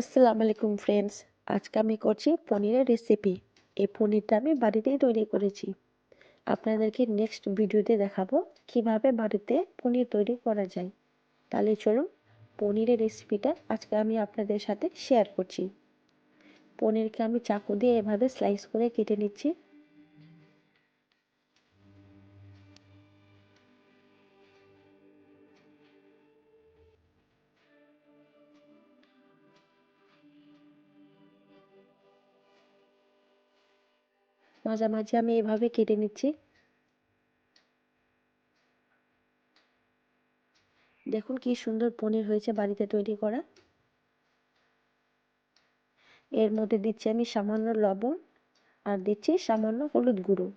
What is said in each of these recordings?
আসসালামু আলাইকুম ফ্রেন্ডস আজকে আমি করছি পনিরের রেসিপি এই পনিরটা আমি বাড়িতেই তৈরি করেছি। আপনাদেরকে নেক্সট ভিডিওতে দেখাবো কীভাবে বাড়িতে পনির তৈরি করা যায়। তাহলে চলুন পনিরের রেসিপিটা আজকে আমি আপনাদের সাথে শেয়ার করছি। পনিরকে আমি চাকু দিয়ে এভাবে স্লাইস করে কেটে নিচ্ছি। মাঝামাঝি আমি এভাবে কেটে নিচ্ছি। দেখুন কি সুন্দর পনির হয়েছে বাড়িতে তৈরি করা। এর মধ্যে দিচ্ছি আমি সামান্য লবণ আর দিচ্ছি সামান্য হলুদ গুঁড়ো।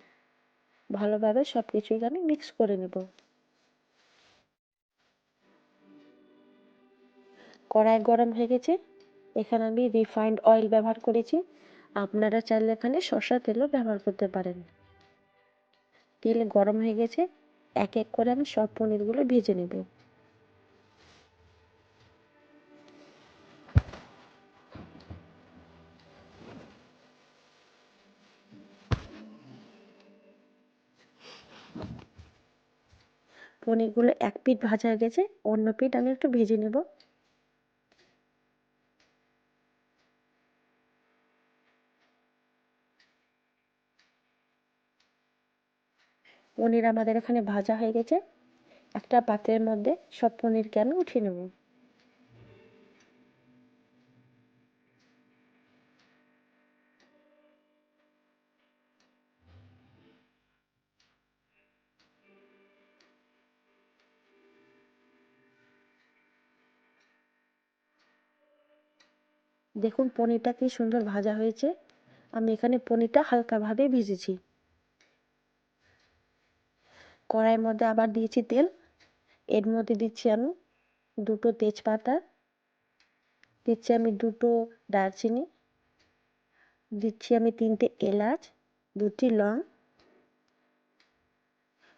ভালোভাবে সব কিছুকে আমি মিক্স করে নেব। কড়াই গরম হয়ে গেছে। এখানে আমি রিফাইন্ড অয়েল ব্যবহার করেছি। আপনারা চাইলে এখানে সর্ষা তেলও ব্যবহার করতে পারেন। তেল গরম হয়ে গেছে, এক এক করে আমি সব পনিরগুলো ভেজে নেব। পনিরগুলো এক পিঠ ভাজা হয়ে গেছে, অন্য পিঠ আমি একটু ভেজে নেব। পনির আমাদের এখানে ভাজা হয়ে গেছে। একটা পাত্রের মধ্যে সব পনিরকে আমি উঠিয়ে নেব। দেখুন, পনিরটা কি সুন্দর ভাজা হয়েছে। আমি এখানে পনিরটা হালকাভাবে ভেজেছি। কড়াইয়ের মধ্যে আবার দিয়েছি তেল। এর মধ্যে দিচ্ছি আমি দুটো তেজপাতা, দিচ্ছি আমি দুটো দারচিনি, দিচ্ছি আমি তিনটে এলাচ, দুটি লং,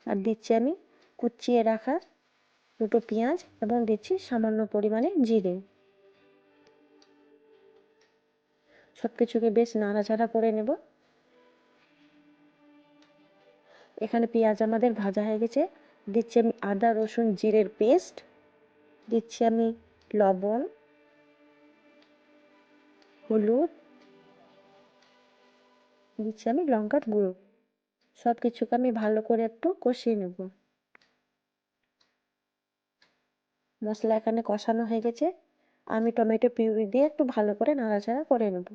আর দিচ্ছি আমি কুচিয়ে রাখা দুটো পেঁয়াজ এবং দিচ্ছি সামান্য পরিমাণে জিরে। সব কিছুকে বেশ নাড়াচাড়া করে নেব। এখানে পেঁয়াজ আমাদের ভাজা হয়ে গেছে। দিচ্ছি আমি আদা, রসুন, জিরের পেস্ট। দিচ্ছি আমি লবণ, হলুদ। দিচ্ছি আমি লঙ্কার গুঁড়ো। সব কিছুকে আমি ভালো করে একটু কষিয়ে নেব। মশলা এখানে কষানো হয়ে গেছে। আমি টমেটো পিউরি দিয়ে একটু ভালো করে নাড়াচাড়া করে নেব।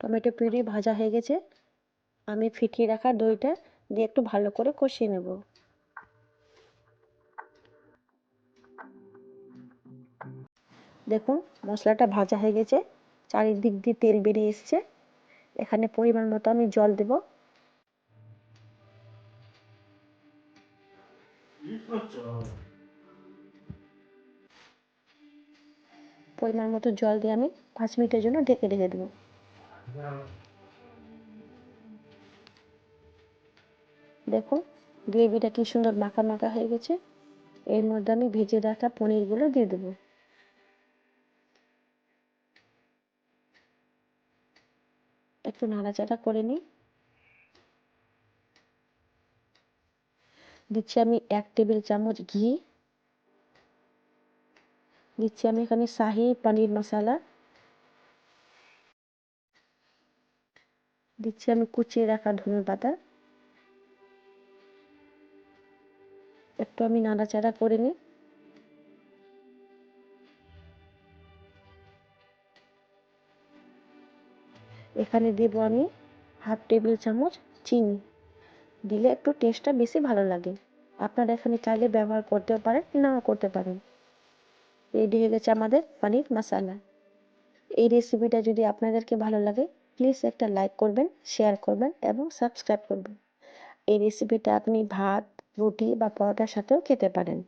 টমেটো পিউরি ভাজা হয়ে গেছে। আমি ফিটিয়ে রাখা দইটা দিয়ে একটু ভালো করে কষিয়ে নেব। দেখুন, মশলাটা ভাজা হয়ে গেছে। চারিদিক দিয়ে তেল বেরিয়ে এসছে। এখানে পরিমাণ মতো আমি জল দেব। পরিমাণ মতো জল দিয়ে আমি পাঁচ মিনিটের জন্য ঢেকে রেখে দেবো। দেখুন গ্রেভিটা কি সুন্দর মাখা মাখা হয়ে গেছে। এর মধ্যে আমি ভেজে রাখা পনিরগুলো দিয়ে দেবো। একটু নাড়াচাড়া করে নিই। দিচ্ছি আমি এক টেবিল চামচ ঘি। দিচ্ছি আমি এখানে শাহি পনির মশলা। দিচ্ছি আমি কুচিয়ে রাখা ধনে পাতা। একটু আমি নাড়াচাড়া করে নিই। এখানে দেব আমি হাফ টেবিল চামচ চিনি। দিলে একটু টেস্টটা বেশি ভালো লাগে। আপনারা এখানে চাইলে ব্যবহার করতেও পারেন, নাও করতে পারেন। রেডি হয়ে গেছে আমাদের পনির মশালা। এই রেসিপিটা যদি আপনাদেরকে ভালো লাগে প্লিজ একটা লাইক করবেন শেয়ার করবেন এবং সাবস্ক্রাইব করবেন। এই রেসিপিটা আপনি ভাত, রুটি বা পরোটার সাথেও খেতে পারেন।